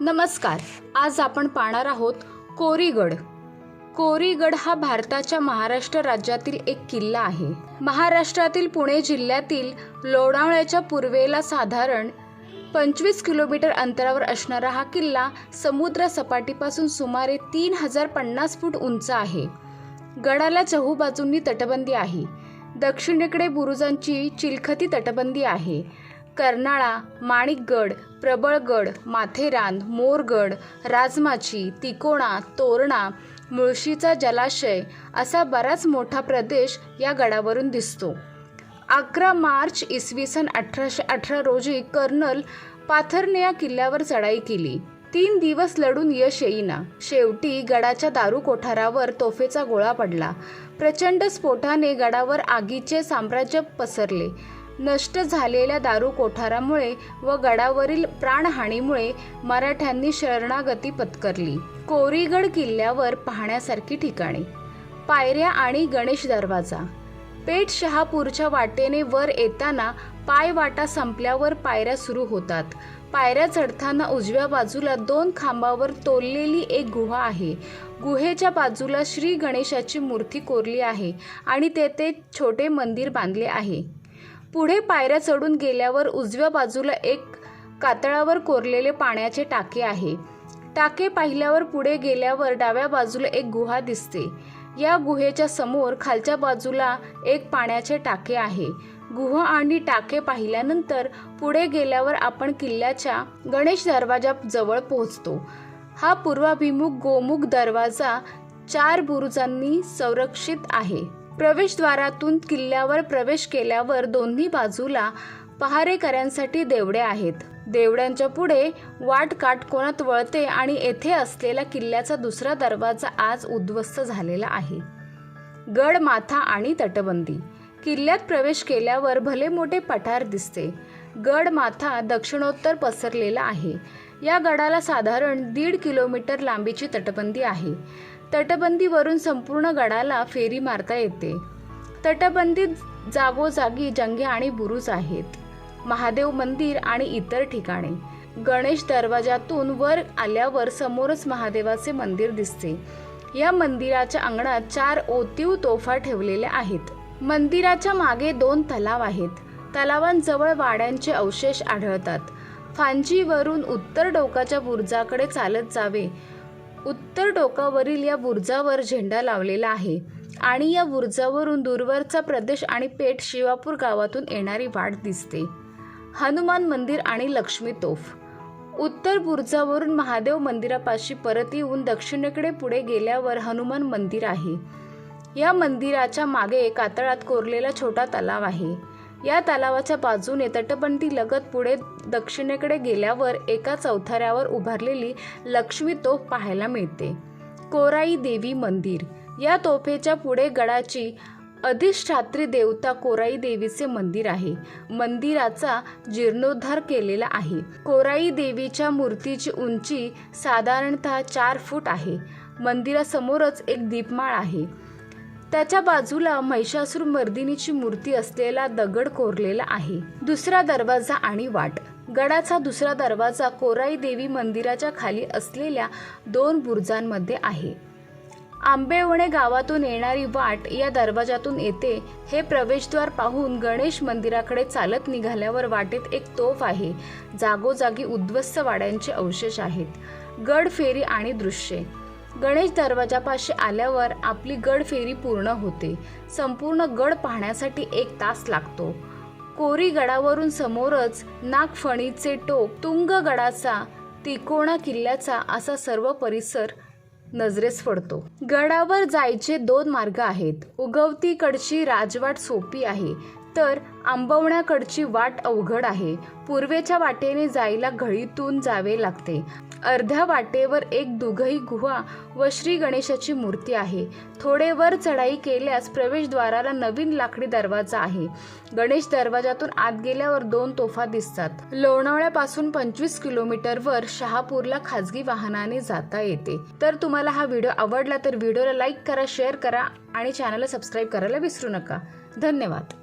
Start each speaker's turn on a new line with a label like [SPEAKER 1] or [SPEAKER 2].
[SPEAKER 1] नमस्कार आज आपण पाहणार आहोत कोरीगड कोरीगड हा भारताच्या महाराष्ट्र राज्यातील एक किल्ला आहे महाराष्ट्रातील पुणे जिल्ह्यातील लोणावळ्याच्या पूर्वेला साधारण पंचवीस किलोमीटर अंतरावर असणारा हा किल्ला समुद्र सपाटीपासून सुमारे तीन हजार पन्नास फूट उंच आहे गडाला चहू बाजूंनी तटबंदी आहे दक्षिणेकडे बुरुजांची चिलखती तटबंदी आहे कर्नाळा माणिकगड प्रबळगड माथेरान मोरगड राजमाची तिकोणा तोरणा मुळशीचा जलाशय असा बराच मोठा प्रदेश या गडावरून दिसतो अकरा मार्च इसवी सन अठराशे अठरा रोजी कर्नल पाथरने या किल्ल्यावर चढाई केली तीन दिवस लढून यश येईना शेवटी गडाच्या दारू कोठारावर तोफेचा गोळा पडला प्रचंड स्फोटाने गडावर आगीचे साम्राज्य पसरले नष्ट झालेल्या दारू कोठारामुळे व गडावरील प्राणहानीमुळे मराठ्यांनी शरणागती पत्करली कोरीगड किल्ल्यावर पाहण्यासारखी ठिकाणे पायऱ्या आणि गणेश दरवाजा पेठ शहापूरच्या वाटेने वर येताना पायवाटा संपल्यावर पायऱ्या सुरू होतात पायऱ्या चढताना उजव्या बाजूला दोन खांबावर तोललेली एक गुहा आहे गुहेच्या बाजूला श्री गणेशाची मूर्ती कोरली आहे आणि तेथे छोटे मंदिर बांधले आहे पुढे पायऱ्या चढून गेल्यावर उजव्या बाजूला एक कातळावर कोरलेले पाण्याचे टाके आहे टाके पाहिल्यावर पुढे गेल्यावर डाव्या बाजूला एक गुहा दिसते या गुहेच्या समोर खालच्या बाजूला एक पाण्याचे टाके आहे गुहा आणि टाके पाहिल्यानंतर पुढे गेल्यावर आपण किल्ल्याच्या गणेश दरवाजाजवळ पोहोचतो हा पूर्वाभिमुख गोमुख दरवाजा चार बुरुजांनी संरक्षित आहे प्रवेशद्वारातून किल्ल्यावर प्रवेश केल्यावर दोन्ही बाजूला पहारेकऱ्यांसाठी देवडे आहेत देवड्यांच्या पुढे वाट कोणत वळते आणि येथे असलेला किल्ल्याचा दुसरा दरवाजा आज उद्ध्वस्त झालेला आहे गड माथा आणि तटबंदी किल्ल्यात प्रवेश केल्यावर भले मोठे पठार दिसते गड माथा दक्षिणोत्तर पसरलेला आहे या गडाला साधारण दीड किलोमीटर लांबीची तटबंदी आहे तटबंदीवरून संपूर्ण गडाला फेरी मारता येते तटबंदीत जागोजागी जंगे आणि बुरुज आहेत महादेव मंदिर आणि इतर ठिकाणे गणेश दरवाजातून वर आल्यावर समोरच महादेवाचे मंदिर दिसते या मंदिराच्या अंगणात चार ओतीव तोफा ठेवलेल्या आहेत मंदिराच्या मागे दोन तलाव आहेत तलावांजवळ वाड्यांचे अवशेष आढळतात फांजीवरून उत्तर डोकाच्या बुर्जाकडे चालत जावे उत्तर डोकावरील या बुर्जावर झेंडा लावलेला आहे आणि या बुर्जावरून दूरवरचा प्रदेश आणि पेठ शिवापूर गावातून येणारी वाट दिसते हनुमान मंदिर आणि लक्ष्मी तोफ उत्तर बुर्जावरून महादेव मंदिरापाशी परत येऊन दक्षिणेकडे पुढे गेल्यावर हनुमान मंदिर आहे या मंदिराच्या मागे कातळात कोरलेला छोटा तलाव आहे या तलावाच्या बाजूने तटबंदी लगत पुढे दक्षिणेकडे गेल्यावर एका चौथाऱ्यावर उभारलेली लक्ष्मी तोफ पाहायला मिळते कोराई देवी मंदिर या तोफेच्या पुढे गडाची अधिष्ठात्री देवता कोराई देवीचे मंदिर आहे मंदिराचा जीर्णोद्धार केलेला आहे कोराई देवीच्या मूर्तीची उंची साधारणतः चार फूट आहे मंदिरासमोरच एक दीपमाळ आहे त्याच्या बाजूला महिषासूर मर्दिनीची मूर्ती असलेला दगड कोरलेला आहे दुसरा दरवाजा आणि वाट गडाचा दुसरा दरवाजा कोराई देवी मंदिराच्या खाली असलेल्या दोन बुर्जांमध्ये आहे आंबेवणे गावातून येणारी वाट या दरवाजातून येते हे प्रवेशद्वार पाहून गणेश मंदिराकडे चालत निघाल्यावर वाटेत एक तोफ आहे जागोजागी उद्ध्वस्त वाड्यांचे अवशेष आहेत गड फेरी आणि दृश्ये गणेश दरवाजापाशी आल्यावर आपली गड फेरी पूर्ण होते संपूर्ण गड पाहण्यासाठी एक तास लागतो कोरी गडावरून समोरच नागफणीचे टोक तुंग गडाचा तिकोणा किल्ल्याचा असा सर्व परिसर नजरेस पडतो गडावर जायचे दोन मार्ग आहेत उगवतीकडची राजवाट सोपी आहे तर आंबवण्याकडची वाट अवघड आहे पूर्वेच्या वाटेने जायला घळीतून जावे लागते अर्ध्या वाटेवर एक दुघई गुहा व श्री गणेशाची मूर्ती आहे थोडे वर चढाई केल्यास प्रवेशद्वाराला नवीन लाकडी दरवाजा आहे गणेश दरवाजातून आत गेल्यावर दोन तोफा दिसतात लोणावळ्यापासून पंचवीस किलोमीटरवर शहापूरला खाजगी वाहनाने जाता येते तर तुम्हाला हा व्हिडिओ आवडला तर व्हिडिओला लाईक करा शेअर करा आणि चॅनलला सबस्क्राईब करायला विसरू नका धन्यवाद